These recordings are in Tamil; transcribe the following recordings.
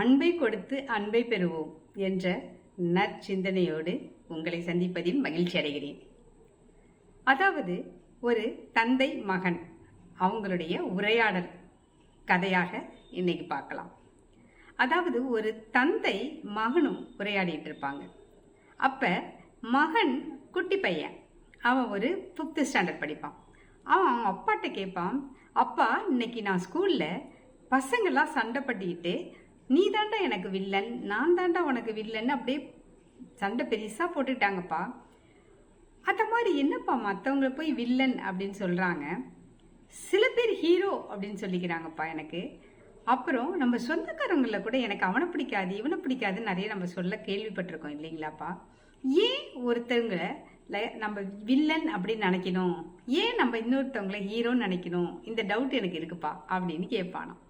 அன்பை கொடுத்து அன்பை பெறுவோம் என்ற நற்சிந்தனையோடு உங்களை சந்திப்பதில் மகிழ்ச்சி அடைகிறேன். அதாவது ஒரு தந்தை மகன் அவங்களுடைய உரையாடல் கதையாக இன்னைக்கு பார்க்கலாம். அதாவது ஒரு தந்தை மகனும் உரையாடிட்டு இருப்பாங்க. அப்ப மகன் குட்டி பையன் அவன் ஒரு ஃபிஃப்த் ஸ்டாண்டர்ட் படிப்பான். அவன் அவன் அப்பாட்ட கேட்பான் அப்பா இன்னைக்கு நான் ஸ்கூல்ல பசங்கள்லாம் சண்டை பட்டிக்கிட்டு நீ தாண்டா எனக்கு வில்லன் நான் தாண்டா உனக்கு வில்லன் அப்படியே சண்டை பெருசாக போட்டுட்டாங்கப்பா அந்த மாதிரி என்னப்பா மற்றவங்கள போய் வில்லன் அப்படின்னு சொல்கிறாங்க சில பேர் ஹீரோ அப்படின்னு சொல்லிக்கிறாங்கப்பா எனக்கு. அப்புறம் நம்ம சொந்தக்காரங்களில் கூட எனக்கு அவனை பிடிக்காது இவனை பிடிக்காதுன்னு நிறைய நம்ம சொல்ல கேள்விப்பட்டிருக்கோம் இல்லைங்களாப்பா. ஏன் ஒருத்தவங்களை நம்ம வில்லன் அப்படின்னு நினைக்கணும்? ஏன் நம்ம இன்னொருத்தவங்களை ஹீரோன்னு நினைக்கணும்? இந்த டவுட் எனக்கு இருக்குப்பா அப்படின்னு கேட்பானாம்.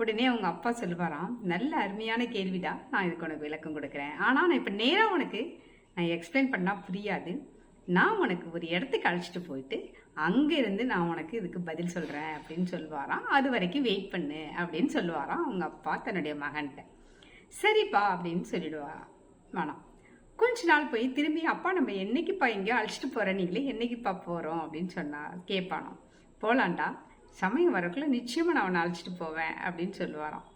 உடனே அவங்க அப்பா சொல்லுவாராம் நல்ல அருமையான கேள்விடா நான் இதுக்கு உனக்கு விளக்கம் கொடுக்குறேன். ஆனால் நான் இப்போ நேராக உனக்கு நான் எக்ஸ்பிளைன் பண்ணால் புரியாது. நான் உனக்கு ஒரு இடத்துக்கு அழைச்சிட்டு போயிட்டு அங்கேருந்து நான் உனக்கு இதுக்கு பதில் சொல்கிறேன் அப்படின்னு சொல்லுவாராம். அது வரைக்கும் வெயிட் பண்ணு அப்படின்னு சொல்லுவாராம் அவங்க அப்பா தன்னுடைய மகன்கிட்ட சரிப்பா அப்படின்னு சொல்லிடுவாராம். வேணாம். கொஞ்ச நாள் போய் திரும்பி அப்பா நம்ம என்னைக்குப்பா எங்கேயோ அழைச்சிட்டு போகிற நீங்களே என்னைக்குப்பா போகிறோம் அப்படின்னு சொன்னா கேட்பானோ போகலான்டா சமயம் வரக்குள்ள நிச்சயமாக நான் அவனை அழைச்சிட்டு போவேன் அப்படின்னு சொல்லுவாராம்.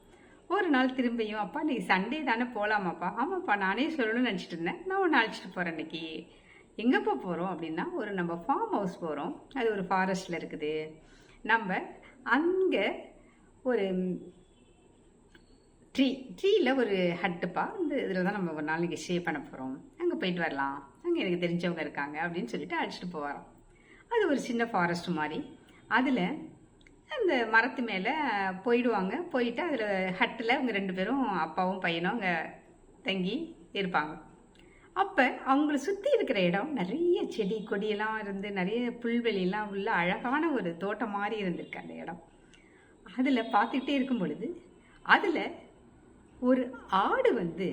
ஒரு நாள் திரும்பியும் அப்பா நீ சண்டே தானே போகலாமாப்பா ஆமாப்பா நானே சொல்லணும்னு நினச்சிட்டு இருந்தேன். நான் ஒன்று அழைச்சிட்டு போகிறேன் இன்னைக்கு. எங்கேப்பா போகிறோம் அப்படின்னா ஒரு நம்ம ஃபார்ம் ஹவுஸ் போகிறோம் அது ஒரு ஃபாரஸ்டில் இருக்குது. நம்ம அங்கே ஒரு ட்ரீ ட்ரீயில் ஒரு ஹட்டுப்பா இந்த இதில் தான் நம்ம ஒரு நாளைக்கு ஸ்டே பண்ண போகிறோம் அங்கே போயிட்டு வரலாம். அங்கே எனக்கு தெரிஞ்சவங்க இருக்காங்க அப்படின்னு சொல்லிட்டு அழைச்சிட்டு போவாராம். அது ஒரு சின்ன ஃபாரஸ்ட் மாதிரி. அதில் அந்த மரத்து மேலே போயிடுவாங்க. போயிட்டு அதில் ஹட்டில் அவங்க ரெண்டு பேரும் அப்பாவும் பையனும் அங்கே தங்கி இருப்பாங்க. அப்போ அவங்கள சுற்றி இருக்கிற இடம் நிறைய செடி கொடியெல்லாம் இருந்து நிறைய புல்வெளியெல்லாம் உள்ள அழகான ஒரு தோட்டம் மாதிரி இருந்திருக்கு அந்த இடம். அதில் பார்த்துக்கிட்டே இருக்கும் பொழுது அதில் ஒரு ஆடு வந்து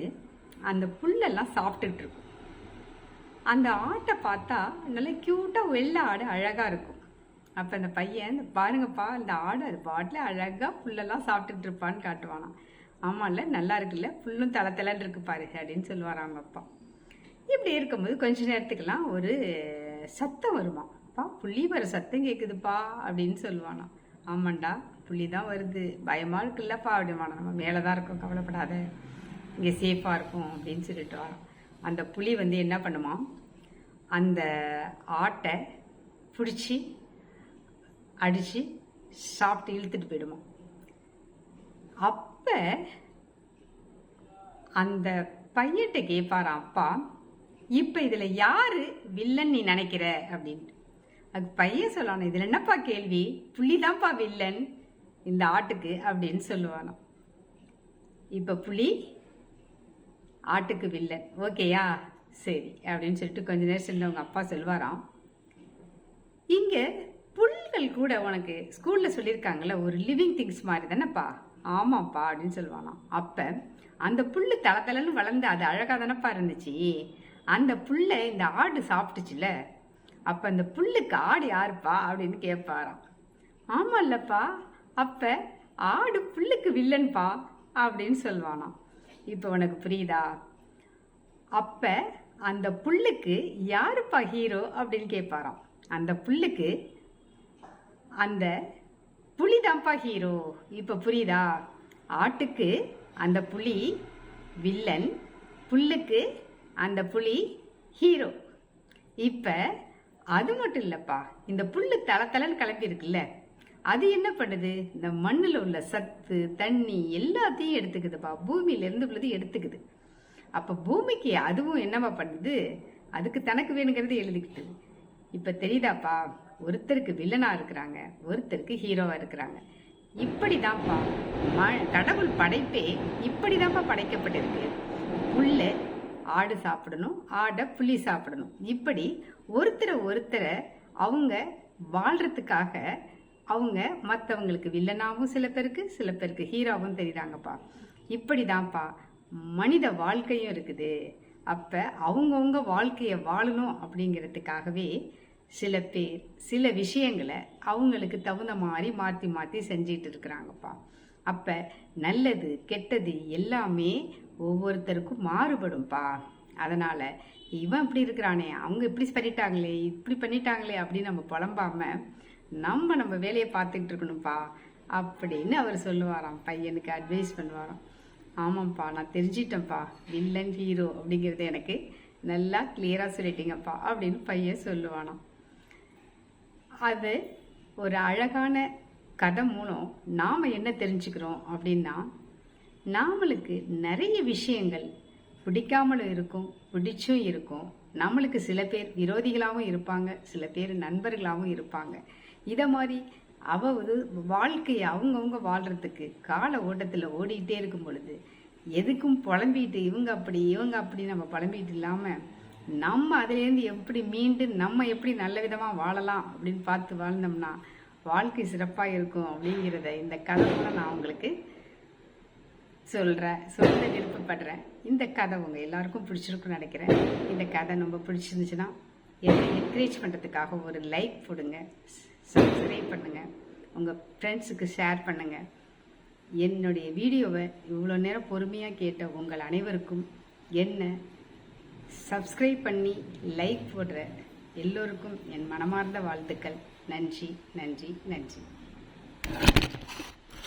அந்த புல்லெல்லாம் சாப்பிட்டுட்டு இருக்கும். அந்த ஆட்டை பார்த்தா நல்ல க்யூட்டாக வெள்ளை ஆடு அழகாக இருக்கும். அப்போ அந்த பையன் இந்த பாருங்கப்பா இந்த ஆடு அது பாட்டில் அழகாக புல்லெல்லாம் சாப்பிட்டுட்டு இருப்பான்னு காட்டுவானாம். ஆமாம்ல நல்லா இருக்குல்ல? புல்லும் தலை தலைன்னு இருக்கு பாரு அப்படின்னு சொல்லுவாராம் அவங்க அப்பா. இப்படி இருக்கும்போது கொஞ்ச நேரத்துக்கெல்லாம் ஒரு சத்தம் வருமா அப்பா புள்ளி வர சத்தம் கேட்குதுப்பா அப்படின்னு சொல்லுவானாம். ஆமாண்டா புள்ளி தான் வருது. பயமா இருக்குல்லப்பா அப்படிவானா நம்ம மேலே தான் இருக்கோம் கவலைப்படாத. இங்கே சேஃபாக இருக்கும் அப்படின்னு சொல்லிட்டு வரோம் அந்த புலி வந்து என்ன பண்ணுமா அந்த ஆட்டை பிடிச்சி அடித்து சாப்பிட்டு இழுத்துட்டு போயிடுமா. அப்போ அந்த பையன்கிட்ட கேட்பாராம் அப்பா இப்போ இதில் யாரு வில்லன் நீ நினைக்கிற? அப்படின்ட்டு அது பையன் சொல்லணும் இதில் என்னப்பா கேள்வி? புள்ளிதான்ப்பா தான்ப்பா வில்லன் இந்த ஆட்டுக்கு அப்படின்னு சொல்லுவானாம் இப்போ புலி ஆட்டுக்கு வில்லன் ஓகேயா? சரி அப்படின்னு சொல்லிட்டு கொஞ்ச நேரம் சென்று அவங்க அப்பா சொல்லுவாராம். இங்கே புல்கள் கூட உனக்கு ஸ்கூல்ல சொல்லியிருக்காங்கல்ல ஒரு லிவிங் திங்ஸ் மாதிரி தானேப்பா? ஆமாப்பா அப்படின்னு சொல்லுவானாம் அப்ப அந்த புல்லு தள தளன்னு வளர்ந்து அது அழகா தானப்பா இருந்துச்சு? அந்த புல்லை இந்த ஆடு சாப்பிட்டுச்சுல அப்ப அந்த புல்லுக்கு ஆடு யாருப்பா? அப்படின்னு கேட்பாராம். ஆமா இல்லப்பா அப்ப ஆடு புல்லுக்கு வில்லன்பா? அப்படின்னு சொல்லுவானாம் இப்போ உனக்கு புரியுதா? அப்ப அந்த புல்லுக்கு யாருப்பா ஹீரோ அப்படின்னு கேட்பாராம். அந்த புல்லுக்கு அந்த புலிதான்ப்பா ஹீரோ இப்போ புரியுதா? ஆட்டுக்கு அந்த புலி வில்லன் புல்லுக்கு அந்த புலி ஹீரோ. இப்போ அது மட்டும் இல்லைப்பா இந்த புல்லு தளத்தலன்னு கிளம்பி இருக்குல்ல அது என்ன பண்ணுது? இந்த மண்ணில் உள்ள சத்து தண்ணி எல்லாத்தையும் எடுத்துக்குதுப்பா பூமியிலேருந்து உள்ளது எடுத்துக்குது. அப்போ பூமிக்கு அதுவும் என்னவா பண்ணுது? அதுக்கு தனக்கு வேணுங்கிறது எழுதிக்கிட்டு. இப்போ தெரியுதாப்பா ஒருத்தருக்கு வில்லனா இருக்கிறாங்க ஒருத்தருக்கு ஹீரோவா இருக்கிறாங்க. இப்படிதான்ப்பா ம- கடவுள் படைப்பே இப்படிதான்ப்பா படைக்கப்பட்டிருக்கு. புல்லை ஆடு சாப்பிடணும் ஆடை புள்ளி சாப்பிடணும். இப்படி ஒருத்தரை ஒருத்தரை அவங்க வாழ்றதுக்காக அவங்க மற்றவங்களுக்கு வில்லனாகவும் சில பேருக்கு சில பேருக்கு ஹீரோவும் தெரியுறாங்கப்பா. இப்படிதான்ப்பா மனித வாழ்க்கையும் இருக்குது. அப்போ அவங்கவுங்க வாழ்க்கையை வாழணும் அப்படிங்கிறதுக்காகவே சில பேர் சில விஷயங்களை அவங்களுக்கு தகுந்த மாதிரி மாற்றி மாற்றி செஞ்சிட்டு இருக்கிறாங்கப்பா. அப்போ நல்லது கெட்டது எல்லாமே ஒவ்வொருத்தருக்கும் மாறுபடும்பா. அதனால் இவன் இப்படி இருக்கிறானே அவங்க இப்படி பண்ணிட்டாங்களே இப்படி பண்ணிட்டாங்களே அப்படின்னு நம்ம புலம்பாம நம்ம நம்ம வேலையை பார்த்துக்கிட்டு இருக்கணும்ப்பா அப்படின்னு அவர் சொல்லுவாராம் பையனுக்கு அட்வைஸ் பண்ணுவாராம். ஆமாம்ப்பா நான் தெரிஞ்சிட்டேன்ப்பா வில்லன் ஹீரோ அப்படிங்கிறது எனக்கு நல்லா கிளியராக சொல்லிட்டீங்கப்பா அப்படின்னு பையன் சொல்லுவானாம். அது ஒரு அழகான கதை மூலம் நாம் என்ன தெரிஞ்சுக்கிறோம் அப்படின்னா நாமளுக்கு நிறைய விஷயங்கள் பிடிக்காமலும் இருக்கும் பிடிச்சும் இருக்கும். நம்மளுக்கு சில பேர் விரோதிகளாகவும் இருப்பாங்க சில பேர் நண்பர்களாகவும் இருப்பாங்க. இதை மாதிரி அவது வாழ்க்கையை அவங்கவுங்க வாழ்கிறதுக்கு கால ஓட்டத்தில் ஓடிக்கிட்டே இருக்கும் பொழுது எதுக்கும் புலம்பிட்டு இவங்க அப்படி இவங்க அப்படி நம்ம புலம்பிட்டு இல்லாமல் நம்ம அதுலேருந்து எப்படி மீண்டு நம்ம எப்படி நல்ல விதமாக வாழலாம் அப்படின்னு பார்த்து வாழ்ந்தோம்னா வாழ்க்கை சிறப்பாக இருக்கும் அப்படிங்கிறத இந்த கதை மூலம் நான் உங்களுக்கு சொல்கிறேன் சொல்ல விருப்பப்படுறேன். இந்த கதை உங்கள் எல்லாருக்கும் பிடிச்சிருக்குன்னு நினைக்கிறேன். இந்த கதை ரொம்ப பிடிச்சிருந்துச்சுன்னா என்னை என்கரேஜ் பண்ணுறதுக்காக ஒரு லைக் போடுங்க சப்ஸ்கிரைப் பண்ணுங்கள் உங்கள் ஃப்ரெண்ட்ஸுக்கு ஷேர் பண்ணுங்கள் என்னுடைய வீடியோவை இவ்வளோ நேரம் பொறுமையாக கேட்ட உங்கள் அனைவருக்கும் என்ன சப்ஸ்கிரைப் பண்ணி லைக் போடுற எல்லோருக்கும் என் மனமார்ந்த வாழ்த்துக்கள். நன்றி நன்றி நன்றி.